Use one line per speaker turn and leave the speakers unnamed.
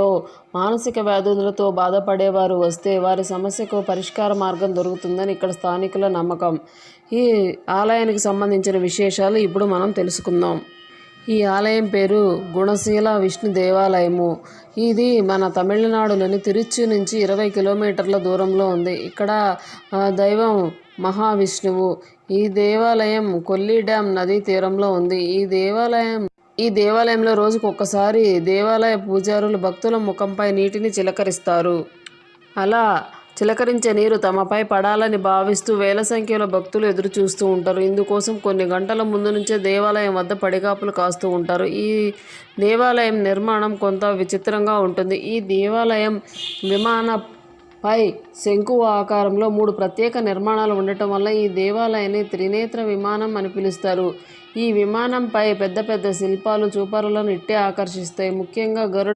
సమయంలో మానసిక వ్యాధులతో బాధపడేవారు వస్తే వారి సమస్యకు పరిష్కార మార్గం దొరుకుతుందని ఇక్కడ స్థానికుల నమ్మకం. ఈ ఆలయానికి సంబంధించిన విశేషాలు ఇప్పుడు మనం తెలుసుకుందాం. ఈ ఆలయం పేరు గుణశీల విష్ణు దేవాలయము. ఇది మన తమిళనాడులోని తిరుచి నుంచి ఇరవై కిలోమీటర్ల దూరంలో ఉంది. ఇక్కడ దైవం మహావిష్ణువు. ఈ దేవాలయం కొల్లి డ్యామ్ నదీ తీరంలో ఉంది. ఈ దేవాలయం ఈ దేవాలయంలో రోజుకు ఒక్కసారి దేవాలయ పూజారులు భక్తుల ముఖంపై నీటిని చిలకరిస్తారు. అలా చిలకరించే నీరు తమపై పడాలని భావిస్తూ వేల సంఖ్యలో భక్తులు ఎదురు చూస్తూ ఉంటారు. ఇందుకోసం కొన్ని గంటల ముందు నుంచే దేవాలయం వద్ద పడిగాపులు కాస్తూ ఉంటారు. ఈ దేవాలయం నిర్మాణం కొంత విచిత్రంగా ఉంటుంది. ఈ దేవాలయం విమాన పై శంకు ఆకారంలో మూడు ప్రత్యేక నిర్మాణాలు ఉండటం వల్ల ఈ దేవాలయాన్ని త్రినేత్ర విమానం అని పిలుస్తారు. ఈ విమానంపై పెద్ద పెద్ద శిల్పాలు చూపరులను ఇట్టే ఆకర్షిస్తాయి. ముఖ్యంగా గరుడ